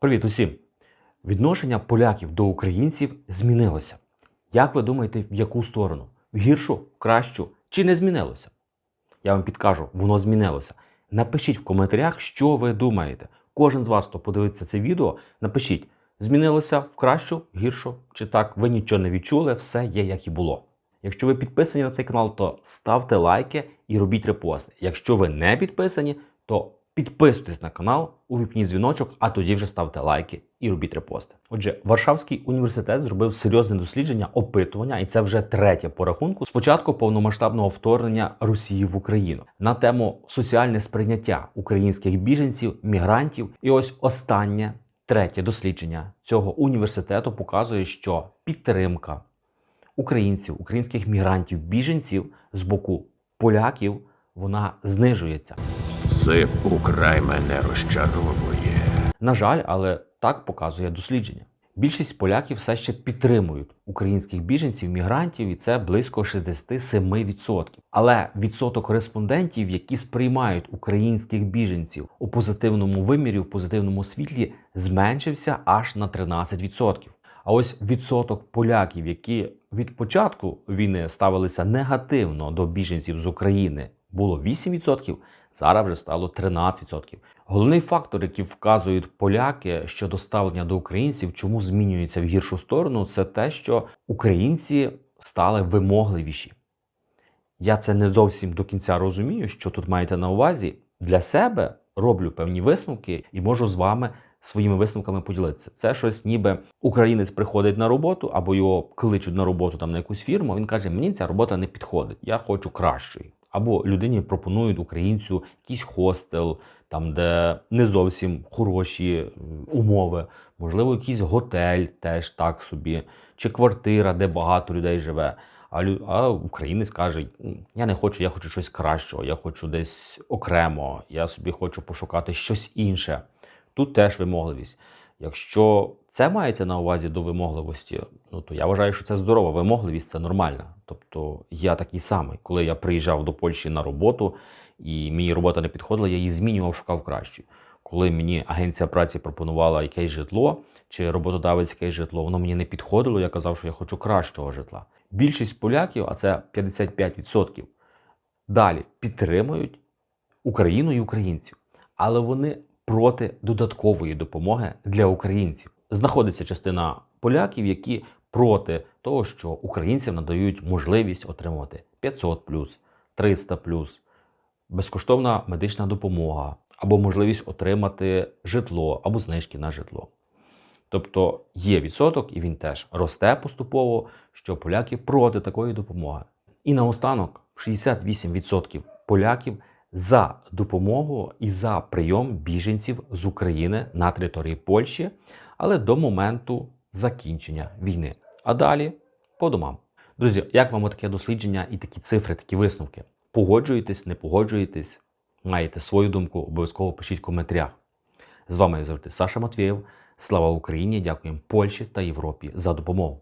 Привіт усім! Відношення поляків до українців змінилося. Як ви думаєте, в яку сторону? В гіршу, в кращу чи не змінилося? Я вам підкажу, воно змінилося. Напишіть в коментарях, що ви думаєте. Кожен з вас, хто подивиться це відео, напишіть, змінилося в кращу, гіршу, чи так, ви нічого не відчули, все є як і було. Якщо ви підписані на цей канал, то ставте лайки і робіть репости. Якщо ви не підписані, то підписуйтесь на канал, увіпніть дзвіночок, а тоді вже ставте лайки і робіть репости. Отже, Варшавський університет зробив серйозне дослідження, опитування, і це вже третє по рахунку з початку повномасштабного вторгнення Росії в Україну на тему соціальне сприйняття українських біженців, мігрантів. І ось останнє третє дослідження цього університету показує, що підтримка українців, українських мігрантів, біженців з боку поляків вона знижується. Сип украй мене розчаровує. На жаль, але так показує дослідження. Більшість поляків все ще підтримують українських біженців, мігрантів, і це близько 67%. Але відсоток респондентів, які сприймають українських біженців у позитивному вимірі, в позитивному світлі, зменшився аж на 13%. А ось відсоток поляків, які від початку війни ставилися негативно до біженців з України, було 8%, зараз вже стало 13%. Головний фактор, який вказують поляки щодо ставлення до українців, чому змінюється в гіршу сторону, це те, що українці стали вимогливіші. Я це не зовсім до кінця розумію, що тут маєте на увазі. Для себе роблю певні висновки і можу з вами своїми висновками поділитися. Це щось, ніби українець приходить на роботу або його кличуть на роботу там на якусь фірму. Він каже: Мені ця робота не підходить, я хочу кращої. Або людині пропонують українцю якийсь хостел, там де не зовсім хороші умови, можливо, якийсь готель теж так собі, чи квартира, де багато людей живе. А, а українець каже: я не хочу, я хочу щось кращого, я хочу десь окремо, я собі хочу пошукати щось інше. Тут теж вимогливість. Якщо це мається на увазі до вимогливості, ну то я вважаю, що це здорова вимогливість, це нормально. Тобто я такий самий. Коли я приїжджав до Польщі на роботу і мені робота не підходила, я її змінював, шукав кращу. Коли мені агенція праці пропонувала якесь житло чи роботодавець якесь житло, воно мені не підходило, я казав, що я хочу кращого житла. Більшість поляків, а це 55%, далі підтримують Україну і українців, але вони проти додаткової допомоги для українців. Знаходиться частина поляків, які проти того, що українцям надають можливість отримувати 500 300 безкоштовна медична допомога або можливість отримати житло або знижки на житло. Тобто є відсоток, і він теж росте поступово, що поляки проти такої допомоги. І наостанок 68% поляків за допомогу і за прийом біженців з України на території Польщі, але до моменту закінчення війни. А далі по домам. Друзі, як вам таке дослідження і такі цифри, такі висновки? Погоджуєтесь, не погоджуєтесь? Маєте свою думку, обов'язково пишіть в коментарях. З вами завжди Саша Матвєєв. Слава Україні! Дякуємо Польщі та Європі за допомогу.